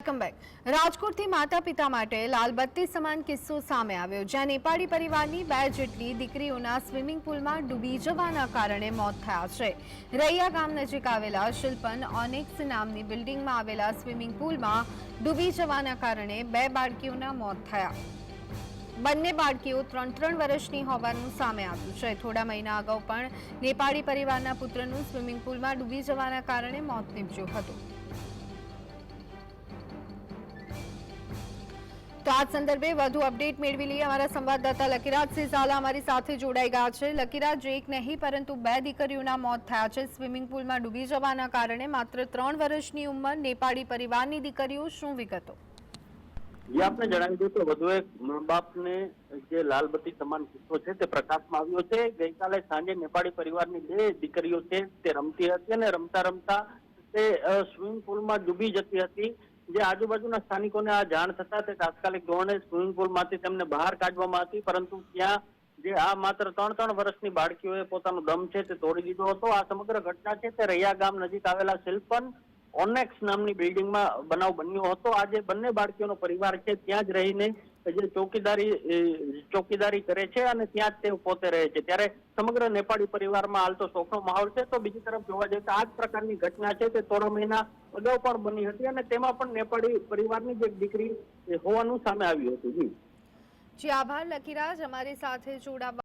Welcome રાજકોટથી માતા પિતા માટે લાલબત્તી સમાન કિસ્સો સામે આવ્યો, જ્યાં નેપાળી પરિવારની બે જેટલી દીકરીઓના સ્વિમિંગ પુલમાં ડૂબી જવાના કારણે મોત થયા છે. રૈયા ગામ નજીક આવેલા શિલ્પન ઓનેક્સ નામની બિલ્ડિંગમાં આવેલા સ્વિમિંગ પુલમાં ડૂબી જવાના કારણે બે બાળકીઓના મોત થયા. બંને બાળકીઓ ત્રણ ત્રણ વર્ષની હોવાનું સામે આવ્યું છે. થોડા મહિના અગાઉ પણ નેપાળી પરિવારના પુત્રનું સ્વિમિંગ પુલમાં ડૂબી જવાના કારણે મોત નીપજ્યું હતું. તો સંદર્ભે વધુ અપડેટ મેળવી લઈએ અમારા સંવાદદાતા લકીરાજ ઝાલા અમારી સાથે જોડાઈ ગયા છે. લકીરાજ, એક નહીં, પરંતુ બે દીકરીઓના મોત થયા છે. સ્વિમિંગ પુલમાં ડૂબી જવાના કારણે માત્ર ત્રણ વર્ષની ઉંમર નેપાળી પરિવારની દીકરીઓ. શું વિગતો? જે જણાવી દઉં તો વધુ એક મા બાપને જે લાલબત્તી સમાન કિસ્સો છે તે પ્રકાશમાં આવ્યો છે. ગઈકાલે સાંજે નેપાળી પરિવારની બે દીકરીઓ છે તે રમતી હતી અને રમતા રમતા તે સ્વિમિંગ પુલમાં ડૂબી જતી હતી. જે આજુબાજુના સ્થાનિકોને આ જાણ થતા તે તાત્કાલિક ધોરણે સ્વિમિંગ પુલમાંથી તેમને બહાર કાઢવામાં હતી, પરંતુ ત્યાં જે આ માત્ર ત્રણ ત્રણ વર્ષની બાળકીઓએ પોતાનો દમ છે તે તોડી દીધો હતો. આ સમગ્ર ઘટના છે તે રૈયા ગામ નજીક આવેલા શિલ્પન ઓનેક્સ નામની બિલ્ડિંગમાં બનાવ બન્યો હતો. આજે બંને બાળકીઓનો પરિવાર છે, ત્યાં જ રહીને જે ચોકીદારી ચોકીદારી કરે છે અને ત્યાં જ તે પોતે રહે છે. ત્યારે સમગ્ર નેપાળી પરિવારમાં હાલ તો શોકનો માહોલ છે. તો બીજી તરફ જોવા જઈએ તો આ જ પ્રકારની ઘટના છે તે ત્રણ મહિના અગાઉ પણ બની હતી અને તેમાં પણ નેપાળી પરિવારની જે દીકરી હોવાનું સામે આવ્યું હતું. જી. જી, આભાર લકીરાજ અમારી સાથે જોડાવા